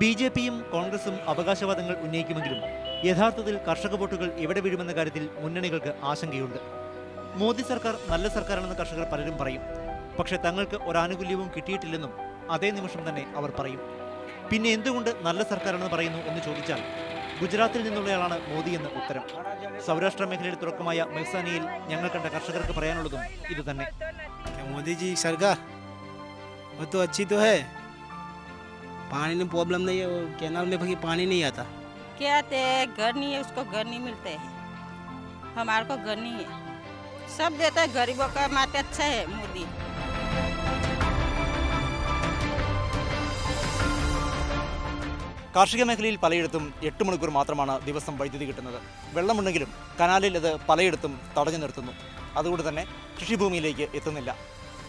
B J പിയും കോൺഗ്രസും അവകാശവാദങ്ങൾ ഉന്നയിക്കുമെങ്കിലും യഥാർത്ഥത്തിൽ കർഷക വോട്ടുകൾ എവിടെ വീഴുമെന്ന കാര്യത്തിൽ മുന്നണികൾക്ക് ആശങ്കയുണ്ട് മോദി സർക്കാർ നല്ല സർക്കാരാണെന്ന് കർഷകർ പലരും പറയും പക്ഷേ തങ്ങൾക്ക് ഒരാനുകൂല്യവും കിട്ടിയിട്ടില്ലെന്നും അതേ നിമിഷം തന്നെ അവർ പറയും പിന്നെ എന്തുകൊണ്ട് നല്ല സർക്കാരാണെന്ന് പറയുന്നു എന്ന് ചോദിച്ചാൽ ഗുജറാത്തിൽ നിന്നുള്ളയാളാണ് മോദി എന്ന് ഉത്തരം സൗരാഷ്ട്ര മേഖലയുടെ തുടക്കമായ മെഹ്സാനിയിൽ ഞങ്ങൾ കണ്ട കർഷകർക്ക് പറയാനുള്ളതും ഇതുതന്നെ क्या मोदी जी सरकार वो तो अच्छी तो है पानी में प्रॉब्लम नहीं है वो कैनाल में भाई पानी नहीं आता क्या ते घर नहीं है उसको घर नहीं मिलते हैं हमारे को घर नहीं है सब देता है गरीबों का माटे अच्छा है मोदी കാർഷിക മേഖലയിൽ പലയിടത്തും എട്ട് മണിക്കൂർ മാത്രമാണ് ദിവസം വൈദ്യുതി കിട്ടുന്നത് വെള്ളമുണ്ടെങ്കിലും കനാലിൽ അത് പലയിടത്തും തടഞ്ഞു നിർത്തുന്നു അതുകൊണ്ട് തന്നെ കൃഷിഭൂമിയിലേക്ക് എത്തുന്നില്ല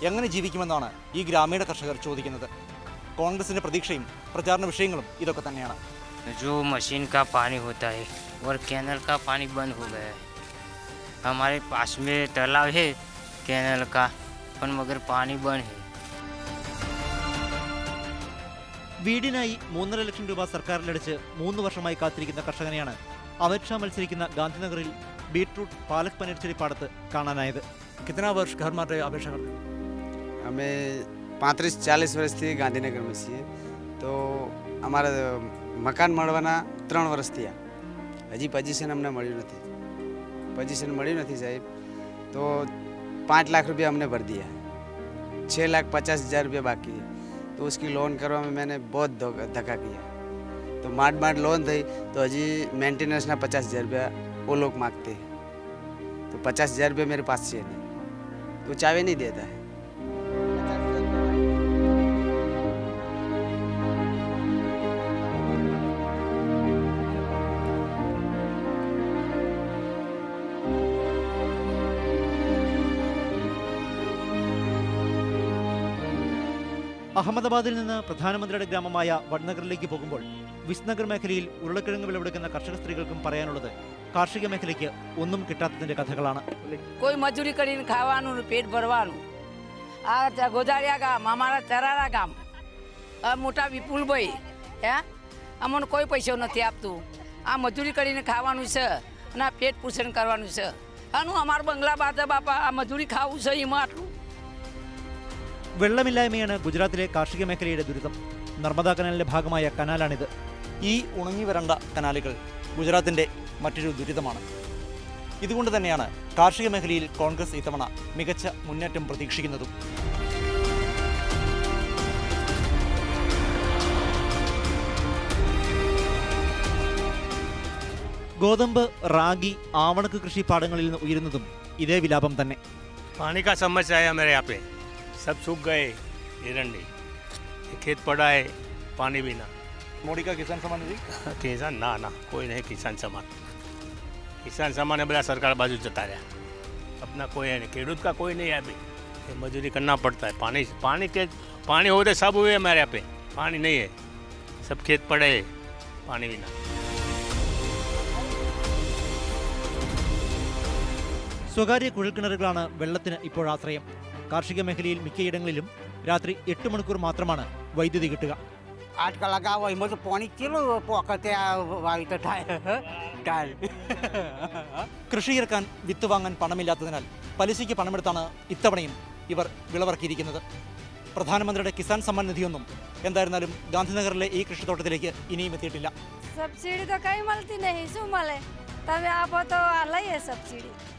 എങ്ങനെ ജീവിക്കുമെന്നാണ് ഈ ഗ്രാമീണ കർഷകർ ചോദിക്കുന്നത് കോൺഗ്രസിന്റെ പ്രതീക്ഷയും പ്രചാരണ വിഷയങ്ങളും ഇതൊക്കെ തന്നെയാണ് जो मशीन का पानी होता है और कैनल का पानी बंद हो गया है हमारे पास में तालाब है कैनल का पर मगर पानी बंद है വീടിനായി മൂന്നര ലക്ഷം രൂപ സർക്കാരിലടിച്ച് മൂന്ന് വർഷമായി കാത്തിരിക്കുന്ന കർഷകനെയാണ് അമിത് ഷാ മത്സരിക്കുന്ന ഗാന്ധിനഗറിൽ ബീട്രൂട്ട് പാലക് പനീർ ചെടിപ്പാടത്ത് കാണാനായത് कितना वर्ष घर में रहे अपेक्षा करते हमें पैंतीस चालीस वर्ष थी गांधीनगर में છીએ તો અમારા મકાન મળવાના ત્રણ વર્ષ થયા હજી પોઝિશન અમને મળ્યું નથી પોઝિશન મળ્યું નથી સાહેબ તો પાંચ लाख रुपया हमने भर दिया छः लाख पचास हज़ार रुपया बाकी है तो उसकी लोन करवा में मैंने बहुत धोखा- धक्का किया तो माट माट लोन थी तो हजी मेंटेनेंसना पचास हज़ार रुपया वो लोग मांगते हैं तो पचास हज़ार रुपया मेरे पास से नहीं तो चावे नहीं देता है അഹമ്മദാബാദിൽ നിന്ന് പ്രധാനമന്ത്രിയുടെ ഗ്രാമമായ വഡ്നഗറിലേക്ക് പോകുമ്പോൾ വിസ്നഗർ മേഖലയിൽ ഉരുളക്കിഴങ്ങ് വിളവെടുക്കുന്ന കർഷക സ്ത്രീകൾക്കും പറയാനുള്ളത് കാർഷിക മേഖലയ്ക്ക് ഒന്നും കിട്ടാത്തതിന്റെ കഥകളാണ്. മജൂരി ഖാവാനും പേറ്റ് ഭരവാനും ഗോദാരിയ ഗാം અમારા હે કોઈ નથી કરીને ખાવાનું છે અને પેટ પોષણ કરવાનું છે આનું અમારું બંગલા બાદ બાપા આ મજૂરી ખાવું છે એમાં આટલું വെള്ളമില്ലായ്മയാണ് ഗുജറാത്തിലെ കാർഷിക മേഖലയുടെ ദുരിതം. നർമ്മദാ കനാലിന്റെ ഭാഗമായ കനാലാണിത്. ഈ ഉണങ്ങി വരണ്ട കനാലുകൾ ഗുജറാത്തിന്റെ മറ്റൊരു ദുരിതമാണ്. ഇതുകൊണ്ട് തന്നെയാണ് കാർഷിക മേഖലയിൽ കോൺഗ്രസ് ഇത്തവണ മികച്ച മുന്നേറ്റം പ്രതീക്ഷിക്കുന്നതും. ഗോതമ്പ് റാഗി ആവണക്ക് കൃഷി പാടങ്ങളിൽ നിന്ന് ഉയരുന്നതും ഇതേ വിലാപം തന്നെ. പാണിക്ക സമ്മച്ചായ सब सूख गए हिरंडी खेत पड़ा है पानी भी ना മോഡി കാ കിസാൻ സമ്മാൻ നിധി किसान ना ना कोई नहीं किसान सम्मान किसान सम्मान है બધા સરકાર બાજુ જતા રહ્યા अपना कोई है नहीं खेडूत का कोई नहीं है अभी ये मजदूरी करना पड़ता है पानी पानी के पानी होते सब हुए हमारे यहाँ पे पानी नहीं है सब खेत पड़े हैं पानी भी ना സ്വകാര്യ കുഴൽക്കിണറുകളാണ് വെള്ളത്തിന് ഇപ്പോൾ ആശ്രയം കാർഷിക മേഖലയിൽ മിക്കയിടങ്ങളിലും രാത്രി എട്ട് മണിക്കൂർ മാത്രമാണ് വൈദ്യുതി കിട്ടുക. കൃഷി ഇറക്കാൻ വിത്ത് വാങ്ങാൻ പണമില്ലാത്തതിനാൽ പലിശയ്ക്ക് പണമെടുത്താണ് ഇത്തവണയും ഇവർ വിളവിറക്കിയിരിക്കുന്നത്. പ്രധാനമന്ത്രിയുടെ കിസാൻ സമ്മാൻ നിധിയൊന്നും എന്തായിരുന്നാലും ഗാന്ധിനഗറിലെ ഈ കൃഷിത്തോട്ടത്തിലേക്ക് ഇനിയും എത്തിയിട്ടില്ല. സബ്സിഡി.